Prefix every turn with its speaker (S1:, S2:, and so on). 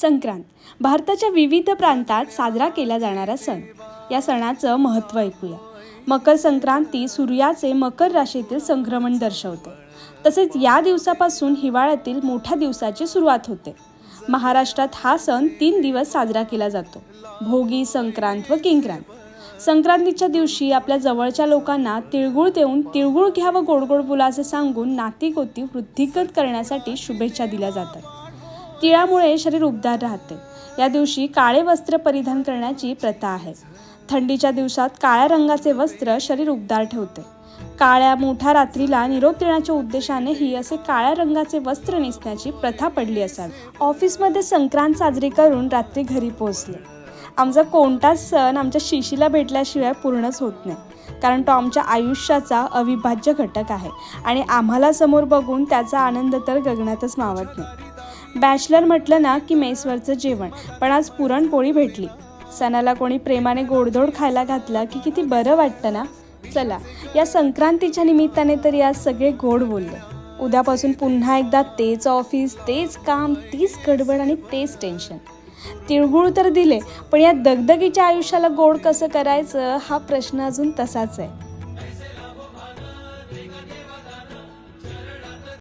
S1: संक्रांत. भारताच्या विविध प्रांतात साजरा केला जाणारा सण. या सणाचं महत्त्व ऐकूया. मकर संक्रांती सूर्याचे मकर राशीतील संक्रमण दर्शवते. तसेच या दिवसापासून हिवाळ्यातील मोठ्या दिवसाची सुरुवात होते. महाराष्ट्रात हा सण तीन दिवस साजरा केला जातो. भोगी संक्रांत व किंक्रांत. संक्रांतीच्या दिवशी आपल्या जवळच्या लोकांना तिळगुळ देऊन तिळगुळ घ्या व गोड गोड बोला असे सांगून नातीगोती वृद्धिगत करण्यासाठी शुभेच्छा दिल्या जातात. तिळामुळे शरीर उबदार राहते. या दिवशी काळे वस्त्र परिधान करण्याची प्रथा आहे. थंडीच्या दिवसात काळ्या रंगाचे वस्त्र शरीर उबदार ठेवते. काळ्या मोठ्या रात्रीला निरोप देण्याच्या उद्देशाने ही असे काळ्या रंगाचे वस्त्र नेसण्याची प्रथा पडली असावी. ऑफिसमध्ये संक्रांत साजरी करून रात्री घरी पोहोचले. आमचा कोणताच सण आमच्या शिशीला भेटल्याशिवाय पूर्णच होत नाही. कारण तो आमच्या आयुष्याचा अविभाज्य घटक आहे आणि आम्हाला समोर बघून त्याचा आनंद तर गगनातच मावत नाही. बॅचलर म्हटलं ना की मेसवरचं जेवण पण आज पुरणपोळी भेटली. सणाला कोणी प्रेमाने गोडधोड खायला घातला की किती बरं वाटतं ना? चला या संक्रांतीच्या निमित्ताने तरी आज सगळे गोड बोलले. उद्यापासून पुन्हा एकदा तेच ऑफिस तेच काम तीच गडबड आणि तेच टेन्शन. तिळगुळ तर दिले पण या दगदगीच्या आयुष्याला गोड कसं करायचं हा प्रश्न अजून तसाच आहे.